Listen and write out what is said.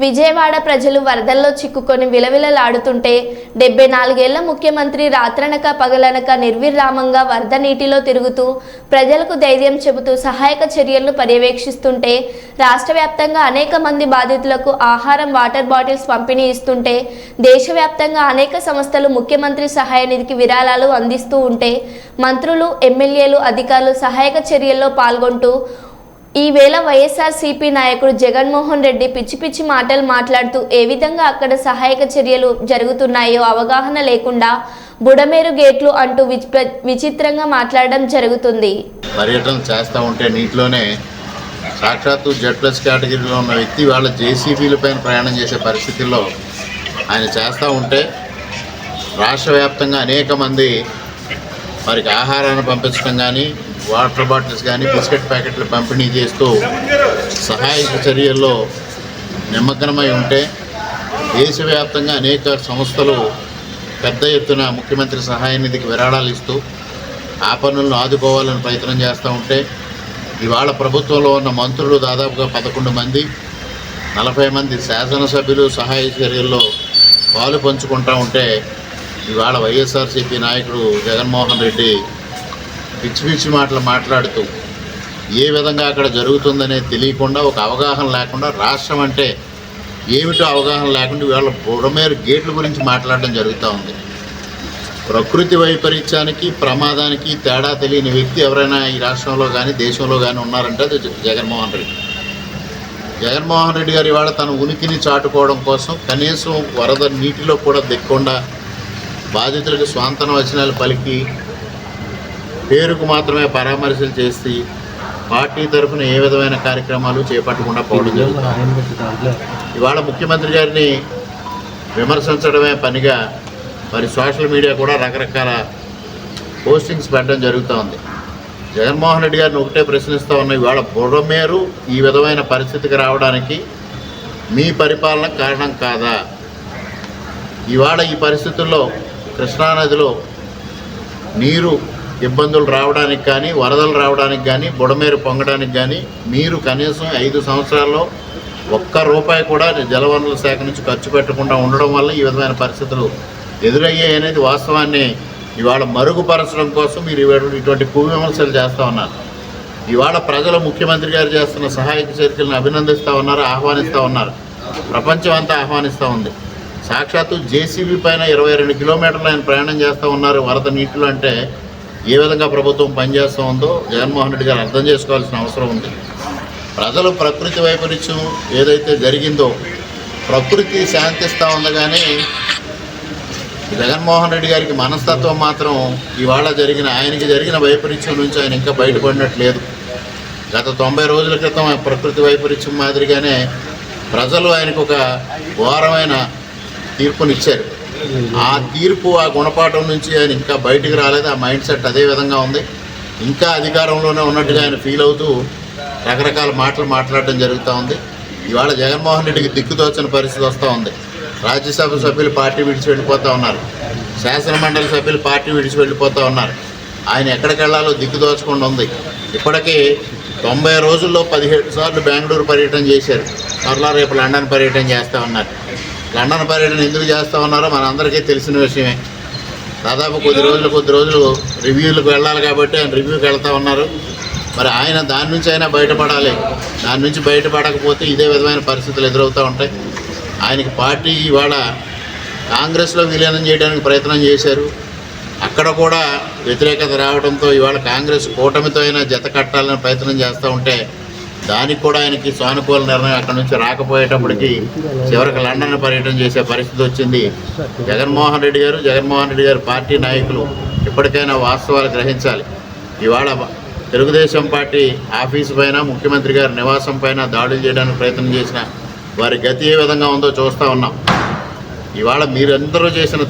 విజయవాడ ప్రజలు వరదల్లో చిక్కుకొని విలవిలలాడుతుంటే డెబ్బై నాలుగేళ్ళ ముఖ్యమంత్రి రాత్రనక పగలనక నిర్విరామంగా వరద నీటిలో తిరుగుతూ ప్రజలకు ధైర్యం చెబుతూ సహాయక చర్యలను పర్యవేక్షిస్తుంటే రాష్ట్ర వ్యాప్తంగా అనేక మంది బాధితులకు ఆహారం వాటర్ బాటిల్స్ పంపిణీ ఇస్తుంటే దేశవ్యాప్తంగా అనేక సంస్థలు ముఖ్యమంత్రి సహాయ నిధికి విరాళాలు అందిస్తూ ఉంటే మంత్రులు ఎమ్మెల్యేలు అధికారులు సహాయక చర్యల్లో పాల్గొంటూ ఈవేళ వైఎస్ఆర్సీపీ నాయకుడు జగన్మోహన్ రెడ్డి పిచ్చి పిచ్చి మాటలు మాట్లాడుతూ ఏ విధంగా అక్కడ సహాయక చర్యలు జరుగుతున్నాయో అవగాహన లేకుండా బుడమేరు గేట్లు అంటూ విచిత్రంగా మాట్లాడడం జరుగుతుంది. పర్యటన చేస్తూ ఉంటే నీటిలోనే సాక్షాత్తు జెడ్ ప్లస్ కేటగిరీలో ఉన్న వ్యక్తి వాళ్ళ జేసీబీల పైన ప్రయాణం చేసే పరిస్థితుల్లో ఆయన చేస్తూ ఉంటే రాష్ట్ర వ్యాప్తంగా అనేక మంది వారికి ఆహారాన్ని పంపించడం కానీ వాటర్ బాటిల్స్ కానీ బిస్కెట్ ప్యాకెట్లు పంపిణీ చేస్తూ సహాయక చర్యల్లో నిమగ్నమై ఉంటే దేశవ్యాప్తంగా అనేక సంస్థలు పెద్ద ఎత్తున ముఖ్యమంత్రి సహాయ నిధికి విరాళాలు ఇస్తూ ఆ పనులను ఆదుకోవాలని ప్రయత్నం చేస్తూ ఉంటే ఇవాళ ప్రభుత్వంలో ఉన్న మంత్రులు దాదాపుగా పదకొండు మంది నలభై మంది శాసనసభ్యులు సహాయ చర్యల్లో పాలు పంచుకుంటూ ఉంటే ఇవాళ వైఎస్ఆర్సీపీ నాయకుడు జగన్మోహన్ రెడ్డి పిచ్చి పిచ్చి మాటలు మాట్లాడుతూ ఏ విధంగా అక్కడ జరుగుతుందనేది తెలియకుండా ఒక అవగాహన లేకుండా రాష్ట్రం అంటే ఏమిటో అవగాహన లేకుండా వీళ్ళ బుడమేరు గేట్ల గురించి మాట్లాడడం జరుగుతూ ఉంది. ప్రకృతి వైపరీత్యానికి ప్రమాదానికి తేడా తెలియని వ్యక్తి ఎవరైనా ఈ రాష్ట్రంలో కానీ దేశంలో కానీ ఉన్నారంటే అది జగన్మోహన్ రెడ్డి. జగన్మోహన్ రెడ్డి గారు ఇవాళ తన ఉనికిని చాటుకోవడం కోసం కనీసం వరద నీటిలో కూడా దిక్కుండా బాధితులకు స్వాంతన వచనాలు పలికి పేరుకు మాత్రమే పరామర్శలు చేసి పార్టీ తరఫున ఏ విధమైన కార్యక్రమాలు చేపట్టకుండా పోవడం జరుగుతుంది. ఇవాళ ముఖ్యమంత్రి గారిని విమర్శించడమే పనిగా మరి సోషల్ మీడియా కూడా రకరకాల పోస్టింగ్స్ పెట్టడం జరుగుతూ ఉంది. జగన్మోహన్ రెడ్డి గారిని ఒకటే ప్రశ్నిస్తూ ఉన్న ఇవాళ బుర్రమేరు ఈ విధమైన పరిస్థితికి రావడానికి మీ పరిపాలన కారణం కాదా? ఇవాళ ఈ పరిస్థితుల్లో కృష్ణానదిలో నీరు ఇబ్బందులు రావడానికి కానీ వరదలు రావడానికి కానీ బుడమేరు పొంగడానికి కానీ మీరు కనీసం ఐదు సంవత్సరాల్లో ఒక్క రూపాయి కూడా జలవనరుల శాఖ నుంచి ఖర్చు పెట్టకుండా ఉండడం వల్ల ఈ విధమైన పరిస్థితులు ఎదురయ్యాయి అనేది వాస్తవాన్ని ఇవాళ మరుగుపరచడం కోసం మీరు ఇటువంటి ఇటువంటి కువిమర్శలు చేస్తూ ఉన్నారు. ఇవాళ ప్రజలు ముఖ్యమంత్రి గారు చేస్తున్న సహాయక చర్యలను అభినందిస్తూ ఉన్నారు ఆహ్వానిస్తూ ఉన్నారు. ప్రపంచం అంతా ఆహ్వానిస్తూ ఉంది. సాక్షాత్తు జేసీబీ పైన ఇరవై రెండు కిలోమీటర్లు ఆయన ప్రయాణం చేస్తూ ఉన్నారు వరద నీటిలో అంటే ఏ విధంగా ప్రభుత్వం పనిచేస్తూ ఉందో జగన్మోహన్ రెడ్డి గారు అర్థం చేసుకోవాల్సిన అవసరం ఉంది. ప్రజలు ప్రకృతి వైపరీత్యం ఏదైతే జరిగిందో ప్రకృతి శాంతిస్తూ ఉండగానే జగన్మోహన్ రెడ్డి గారికి మనస్తత్వం మాత్రం ఇవాళ జరిగిన ఆయనకి జరిగిన వైపరీత్యం నుంచి ఆయన ఇంకా బయటపడినట్లేదు. గత తొంభై రోజుల క్రితం ప్రకృతి వైపరీత్యం మాదిరిగానే ప్రజలు ఆయనకు ఒక ఘోరమైన తీర్పునిచ్చారు. ఆ తీర్పు ఆ గుణపాఠం నుంచి ఆయన ఇంకా బయటికి రాలేదు. ఆ మైండ్ సెట్ అదే విధంగా ఉంది. ఇంకా అధికారంలోనే ఉన్నట్టుగా ఆయన ఫీల్ అవుతూ రకరకాల మాటలు మాట్లాడటం జరుగుతూ ఉంది. ఇవాళ జగన్మోహన్ రెడ్డికి దిక్కుతోచని పరిస్థితి వస్తూ ఉంది. రాజ్యసభ సభ్యులు పార్టీ విడిచి వెళ్ళిపోతూ ఉన్నారు. శాసనమండలి సభ్యులు పార్టీ విడిచి వెళ్ళిపోతూ ఉన్నారు. ఆయన ఎక్కడికి వెళ్ళాలో దిక్కు దోచకుండా ఉంది. ఇప్పటికీ తొంభై రోజుల్లో పదిహేడు సార్లు బెంగళూరు పర్యటన చేశారు. మరలా రేపు లండన్ పర్యటన చేస్తూ ఉన్నారు. లండన్ పర్యటన ఎందుకు చేస్తూ ఉన్నారో మనందరికీ తెలిసిన విషయమే. దాదాపు కొద్ది రోజులు కొద్ది రోజులు రివ్యూలకు వెళ్ళాలి కాబట్టి ఆయన రివ్యూకి వెళ్తూ ఉన్నారు. మరి ఆయన దాని నుంచి అయినా బయటపడాలి. దాని నుంచి బయటపడకపోతే ఇదే విధమైన పరిస్థితులు ఎదురవుతూ ఉంటాయి. ఆయనకి పార్టీ ఇవాళ కాంగ్రెస్లో విలీనం చేయడానికి ప్రయత్నం చేశారు. అక్కడ కూడా వ్యతిరేకత రావడంతో ఇవాళ కాంగ్రెస్ కూటమితో అయినా జత కట్టాలని ప్రయత్నం చేస్తూ ఉంటే దానికి కూడా ఆయనకి సానుకూల నిర్ణయం అక్కడ నుంచి రాకపోయేటప్పటికి చివరికి లండన్ పర్యటన చేసే పరిస్థితి వచ్చింది. జగన్మోహన్ రెడ్డి గారు జగన్మోహన్ రెడ్డి గారు పార్టీ నాయకులు ఇప్పటికైనా వాస్తవాలు గ్రహించాలి. ఇవాళ తెలుగుదేశం పార్టీ ఆఫీసు పైన ముఖ్యమంత్రి గారి నివాసం పైన దాడులు చేయడానికి ప్రయత్నం చేసిన వారి గతి ఏ విధంగా ఉందో చూస్తూ ఉన్నాం. ఇవాళ మీరందరూ చేసిన